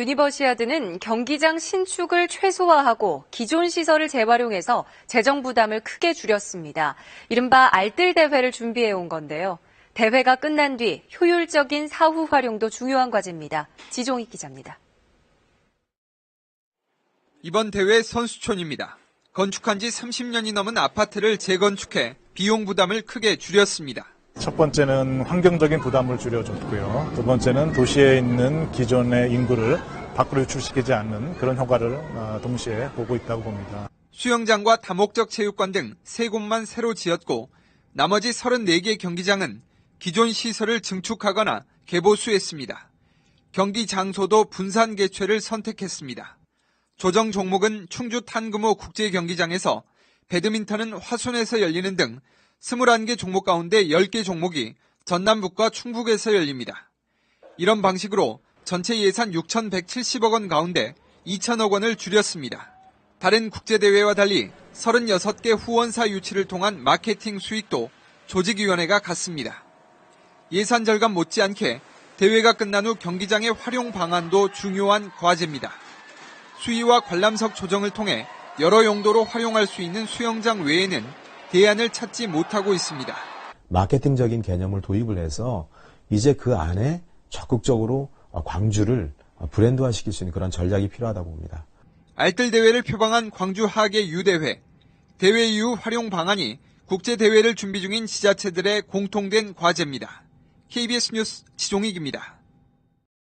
유니버시아드는 경기장 신축을 최소화하고 기존 시설을 재활용해서 재정 부담을 크게 줄였습니다. 이른바 알뜰 대회를 준비해 온 건데요. 대회가 끝난 뒤 효율적인 사후 활용도 중요한 과제입니다. 지종익 기자입니다. 이번 대회 선수촌입니다. 건축한 지 30년이 넘은 아파트를 재건축해 비용 부담을 크게 줄였습니다. 첫 번째는 환경적인 부담을 줄여줬고요. 두 번째는 도시에 있는 기존의 인구를 밖으로 유출시키지 않는 그런 효과를 어, 동시에 보고 있다고 봅니다. 수영장과 다목적 체육관 등세 곳만 새로 지었고 나머지 34개 경기장은 기존 시설을 증축하거나 개보수했습니다. 경기 장소도 분산 개최를 선택했습니다. 조정 종목은 충주 탄금호 국제경기장에서 배드민턴은 화순에서 열리는 등 21개 종목 가운데 10개 종목이 전남북과 충북에서 열립니다. 이런 방식으로 전체 예산 6,170억 원 가운데 2천억 원을 줄였습니다. 다른 국제대회와 달리 36개 후원사 유치를 통한 마케팅 수익도 조직위원회가 갖습니다. 예산 절감 못지않게 대회가 끝난 후 경기장의 활용 방안도 중요한 과제입니다. 수위와 관람석 조정을 통해 여러 용도로 활용할 수 있는 수영장 외에는 대안을 찾지 못하고 있습니다. 마케팅적인 개념을 도입을 해서 이제 그 안에 적극적으로 광주를 브랜드화 시킬 수 있는 그런 전략이 필요하다고 봅니다. 알뜰 대회를 표방한 광주 하계 유대회. 대회 이후 활용 방안이 국제 대회를 준비 중인 지자체들의 공통된 과제입니다. KBS 뉴스 지종익입니다.